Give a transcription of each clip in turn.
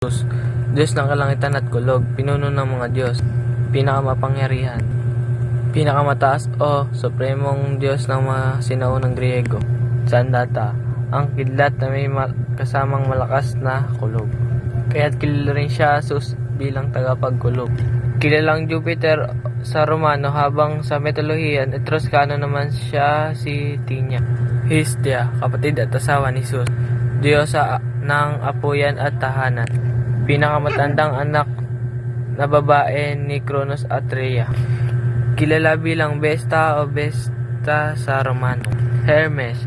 Diyos, Diyos ng kalangitan at kulog, pinuno ng mga Diyos, pinakamapangyarihan, pinakamataas o supremong Diyos ng mga sinaunang Griego, Sandata, ang kidlat na may ma- kasamang malakas na kulog. Kaya't kilala rin siya Sus bilang tagapagkulog. Kilalang Jupiter sa Romano habang sa mitolohiyan Etruscano naman siya si Tinya. Hestia, kapatid at asawa ni Sus, Diyosa ng apuyan at tahanan. Pinakamatandang anak na babae ni Kronos at Rhea. Kilala bilang Vesta o Vesta sa Romano. Hermes,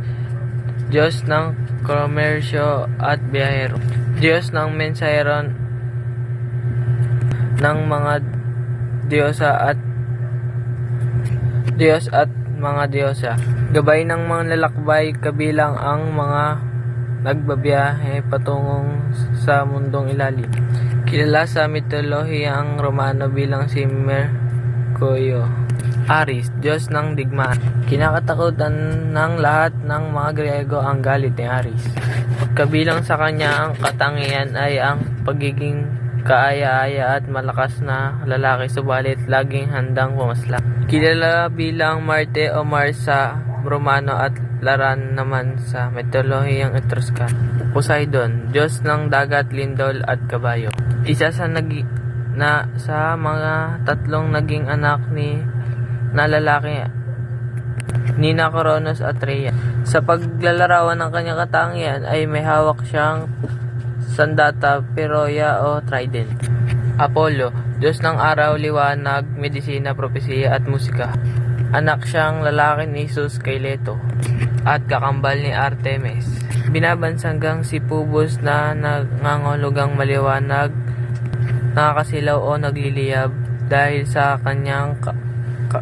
Diyos ng komersyo at biyahero. Diyos ng mensahero ng mga diyosa at Diyos at mga diyosa. Gabay ng mga lalakbay kabilang ang mga nagbabiyahe patungong sa mundong ilalim. Kilala sa mitolohiyang Romano bilang si Mercurio. Aris, Diyos ng digmaan. Kinakatakutan ng lahat ng mga Griego ang galit ni Aris. Kabilang sa kanya ang katangian ay ang pagiging kaaya-aya at malakas na lalaki subalit laging handang pumasla. Kilala bilang Marte o Mars sa Romano at Laran naman sa mitolohiyang Etruscan. Poseidon, Diyos ng dagat, lindol at kabayo. Isa sa nagi na sa mga tatlong naging anak ni na lalaki Nina Coronos at Rhea. Sa paglalarawan ng kanyang katangian ay may hawak siyang sandata, peroya o trident. Apollo, Diyos ng araw, liwanag, medisina, propesiya at musika. Anak siyang lalaki ni Jesus kay Leto at kakambal ni Artemis. Binabansanggang si Pubos na nangangulugang maliwanag, nakakasilaw o nagliliyab dahil sa kanyang ka- ka-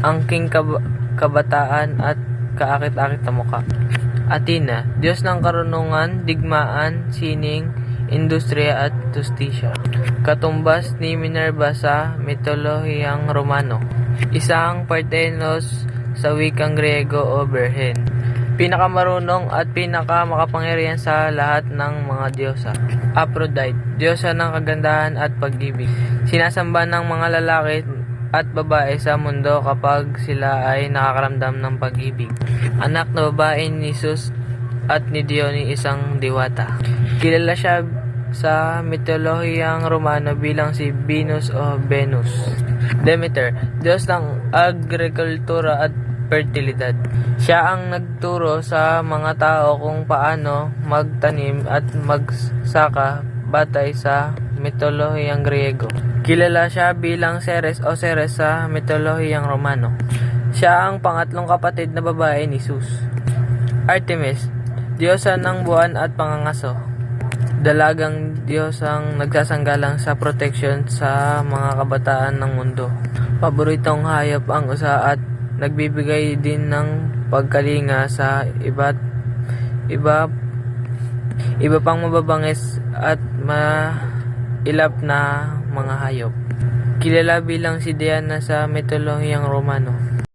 angking kab- kabataan at kaakit-akit na mukha. Athena, Diyos ng karunungan, digmaan, sining, industriya at justisya. Katumbas ni Minerva sa mitolohiyang Romano. Isang Parthenos sa wikang Griego o Berhen. Pinakamarunong at pinakamakapangyarihan sa lahat ng mga diyosa. Aphrodite, diyosa ng kagandahan at pag-ibig. Sinasamba ng mga lalaki at babae sa mundo kapag sila ay nakakaramdam ng pag-ibig. Anak na babae ni Jesus at ni Dione isang diwata. Kilala siya sa mitolohiyang Romano bilang si Venus o Venus. Demeter, Diyos ng agrikultura at fertilidad. Siya ang nagturo sa mga tao kung paano magtanim at magsaka batay sa mitolohiyang Griego. Kilala siya bilang Ceres o Ceres sa mitolohiyang Romano. Siya ang pangatlong kapatid na babae ni Zeus. Artemis, diyosa ng buwan at pangangaso. Dalagang diyosang nagsasanggalang sa protection sa mga kabataan ng mundo. Paboritong hayop ang usa at nagbibigay din ng pagkalinga sa iba't iba iba pang mababangis at mailap na mga hayop. Kilala bilang si Diana sa mitolohiyang Romano.